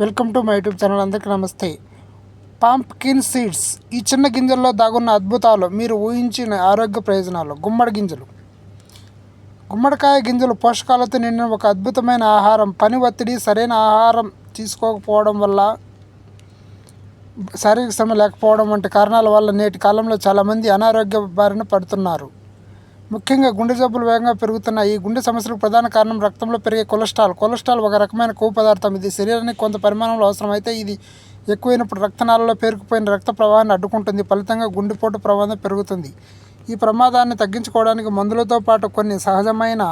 Welcome to my YouTube channel. అందరికీ నమస్తే. Pumpkin seeds. ఈ చిన్న గింజల్లో దాగున్న అద్భుతాలు మీరు ఊహించిన ఆరోగ్య ప్రయోజనాలు. గుమ్మడి గింజలు. గుమ్మడికాయ గింజలు పోషకాలతో నిండిన ఒక అద్భుతమైన ఆహారం. పని ఒత్తిడి సరైన ఆహారం తీసుకోకపోవడం వల్ల శారీరక శ్రమ లేకపోవడం వంటి కారణాల వల్ల నేటి కాలంలో చాలామంది అనారోగ్య బారిన పడుతున్నారు. ముఖ్యంగా గుండె జబ్బులు వేగంగా పెరుగుతున్నాయి. ఈ గుండె సమస్యలకు ప్రధాన కారణం రక్తంలో పెరిగే కొలెస్ట్రాల్. కొలెస్ట్రాల్ ఒక రకమైన కొవ్వు పదార్థం. ఇది శరీరానికి కొంత పరిమాణంలో అవసరమైతే ఇది ఎక్కువైనప్పుడు రక్తనాళాల్లో పేరుకుపోయిన రక్త ప్రవాహాన్ని అడ్డుకుంటుంది. ఫలితంగా గుండెపోటు ప్రమాదం పెరుగుతుంది. ఈ ప్రమాదాన్ని తగ్గించుకోవడానికి మందులతో పాటు కొన్ని సహజమైన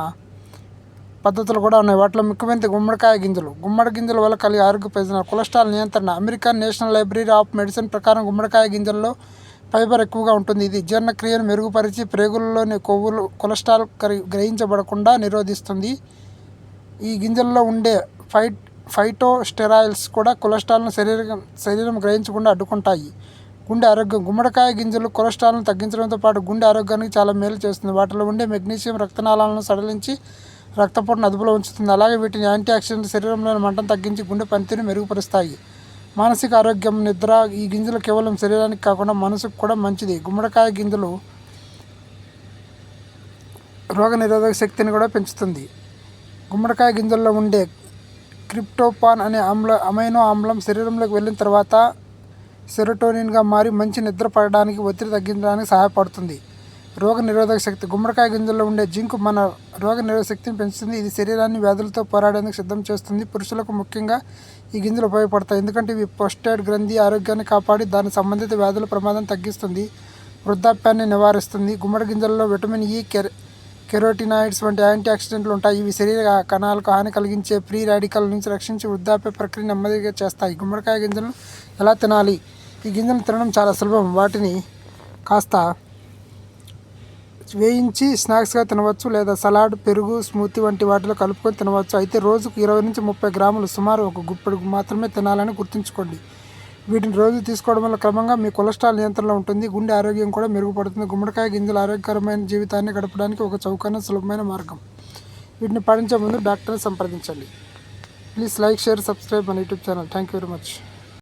పద్ధతులు కూడా ఉన్నాయి. వాటిలో ముఖ్యమైనది గుమ్మడికాయ గింజలు. గుమ్మడి గింజల వల్ల కలిగే ఆరోగ్య ప్రయోజనాలు. కొలెస్ట్రాల్ నియంత్రణ. American National Library of Medicine ప్రకారం గుమ్మడికాయ గింజల్లో ఫైబర్ ఎక్కువగా ఉంటుంది. ఇది జీర్ణక్రియను మెరుగుపరిచి ప్రేగుల్లోని కొవ్వులు కొలెస్ట్రాల్ కరి- గ్రహించబడకుండా నిరోధిస్తుంది. ఈ గింజల్లో ఉండే ఫైట్ ఫైటోస్టెరాయిల్స్ కూడా కొలెస్ట్రాల్ను శరీరం శరీరం గ్రహించకుండా అడ్డుకుంటాయి. గుండె ఆరోగ్యం గుమ్మడికాయ గింజలు కొలెస్ట్రాల్ను తగ్గించడంతో పాటు గుండె ఆరోగ్యానికి చాలా మేలు చేస్తుంది. వాటిలో ఉండే మెగ్నీషియం రక్తనాళాలను సడలించి రక్తపోటును అదుపులో ఉంచుతుంది. అలాగే వీటిని యాంటీ ఆక్సిడెంట్ శరీరంలోని మంటను తగ్గించి గుండె పనితీరును మెరుగుపరుస్తాయి. మానసిక ఆరోగ్యం నిద్ర ఈ గింజలు కేవలం శరీరానికి కాకుండా మనసుకు కూడా మంచిది. గుమ్మడికాయ గింజలు రోగనిరోధక శక్తిని కూడా పెంచుతుంది. గుమ్మడికాయ గింజల్లో ఉండే క్రిప్టోపాన్ అనే ఆమ్ల అమైనో ఆమ్లం శరీరంలోకి వెళ్ళిన తర్వాత సెరోటోనిన్గా మారి మంచి నిద్ర పడడానికి ఒత్తిడి తగ్గించడానికి సహాయపడుతుంది. రోగ నిరోధక శక్తి. గుమ్మడికాయ గింజల్లో ఉండే జింక్ మన రోగ నిరోధక శక్తిని పెంచుతుంది. ఇది శరీరాన్ని వ్యాధులతో పోరాడేందుకు సిద్ధం చేస్తుంది. పురుషులకు ముఖ్యంగా ఈ గింజలు ఉపయోగపడతాయి. ఎందుకంటే ఇవి పొస్టేడ్ గ్రంథి ఆరోగ్యాన్ని కాపాడి దాని సంబంధిత వ్యాధుల ప్రమాదం తగ్గిస్తుంది. వృద్ధాప్యాన్ని నివారిస్తుంది. గుమ్మడి గింజల్లో విటమిన్ e, ఈ కెర కెరోటినాయిడ్స్ వంటి యాంటీ ఆక్సిడెంట్లు ఉంటాయి. ఇవి శరీర కణాలకు హాని కలిగించే ఫ్రీ రాడికల్ నుంచి రక్షించి వృద్ధాప్య ప్రక్రియ నెమ్మదిగా చేస్తాయి. గుమ్మడికాయ గింజలను ఎలా తినాలి? ఈ గింజలను తినడం చాలా సులభం. వాటిని కాస్త వేయించి స్నాక్స్గా తినవచ్చు లేదా సలాడ్ పెరుగు స్మూతీ వంటి వాటిలో కలుపుకొని తినవచ్చు. అయితే రోజుకు ఇరవై నుంచి ముప్పై గ్రాములు సుమారు ఒక గుప్పెడు మాత్రమే తినాలని గుర్తుంచుకోండి. వీటిని రోజు తీసుకోవడం వల్ల క్రమంగా మీ కొలెస్ట్రాల్ నియంత్రణలో ఉంటుంది. గుండె ఆరోగ్యం కూడా మెరుగుపడుతుంది. గుమ్మడికాయ గింజలు ఆరోగ్యకరమైన జీవితాన్ని గడపడానికి ఒక చౌకైన సులభమైన మార్గం. వీటిని పాటించే ముందు డాక్టర్ని సంప్రదించండి. ప్లీజ్ లైక్ షేర్ సబ్స్క్రైబ్ మన YouTube channel. Thank you very much.